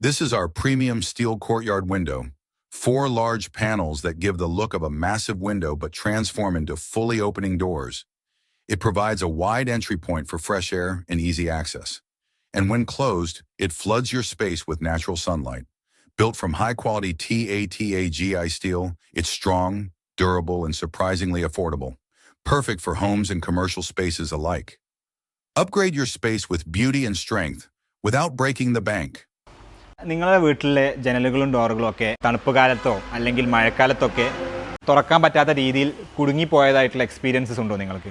This is our premium steel courtyard window. Four large panels that give the look of a massive window but transform into fully opening doors. It provides a wide entry point for fresh air and easy access. And when closed, it floods your space with natural sunlight. Built from high-quality TATAGI steel, it's strong, durable, and surprisingly affordable. Perfect for homes and commercial spaces alike. Upgrade your space with beauty and strength without breaking the bank. നിങ്ങളുടെ വീട്ടിലെ ജനലുകളും ഡോറുകളും ഒക്കെ തണുപ്പ് കാലത്തോ അല്ലെങ്കിൽ മഴക്കാലത്തൊക്കെ തുറക്കാൻ പറ്റാത്ത രീതിയിൽ കുടുങ്ങിപ്പോയതായിട്ടുള്ള experiences ഉണ്ടോ നിങ്ങൾക്ക്?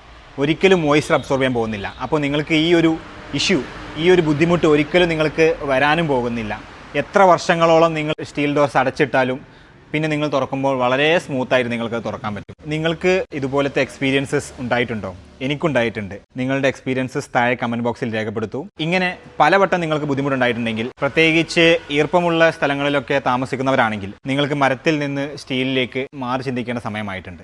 ഒരിക്കലും മോയ്സ്ചർ അബ്സോർബ് ചെയ്യാൻ പോകുന്നില്ല. അപ്പോൾ നിങ്ങൾക്ക് ഈ ഒരു ഇഷ്യൂ ഈ ഒരു ബുദ്ധിമുട്ട് ഒരിക്കലും നിങ്ങൾക്ക് വരാനും പോകുന്നില്ല. എത്ര വർഷങ്ങളോളം നിങ്ങൾ സ്റ്റീൽ ഡോർസ് അടച്ചിട്ടാലും പിന്നെ നിങ്ങൾ തുറക്കുമ്പോൾ വളരെ സ്മൂത്തായിട്ട് നിങ്ങൾക്ക് തുറക്കാൻ പറ്റും. നിങ്ങൾക്ക് ഇതുപോലത്തെ എക്സ്പീരിയൻസസ് ഉണ്ടായിട്ടുണ്ടോ? എനിക്കുണ്ടായിട്ടുണ്ട്. നിങ്ങളുടെ എക്സ്പീരിയൻസസ് താഴെ കമന്റ് ബോക്സിൽ രേഖപ്പെടുത്തൂ. ഇങ്ങനെ പലവട്ടം നിങ്ങൾക്ക് ബുദ്ധിമുട്ടുണ്ടായിട്ടുണ്ടെങ്കിൽ പ്രത്യേകിച്ച് ഈർപ്പമുള്ള സ്ഥലങ്ങളിലൊക്കെ താമസിക്കുന്നവരാണെങ്കിൽ നിങ്ങൾക്ക് മരത്തിൽ നിന്ന് സ്റ്റീലിലേക്ക് മാറി ചിന്തിക്കേണ്ട സമയമായിട്ടുണ്ട്.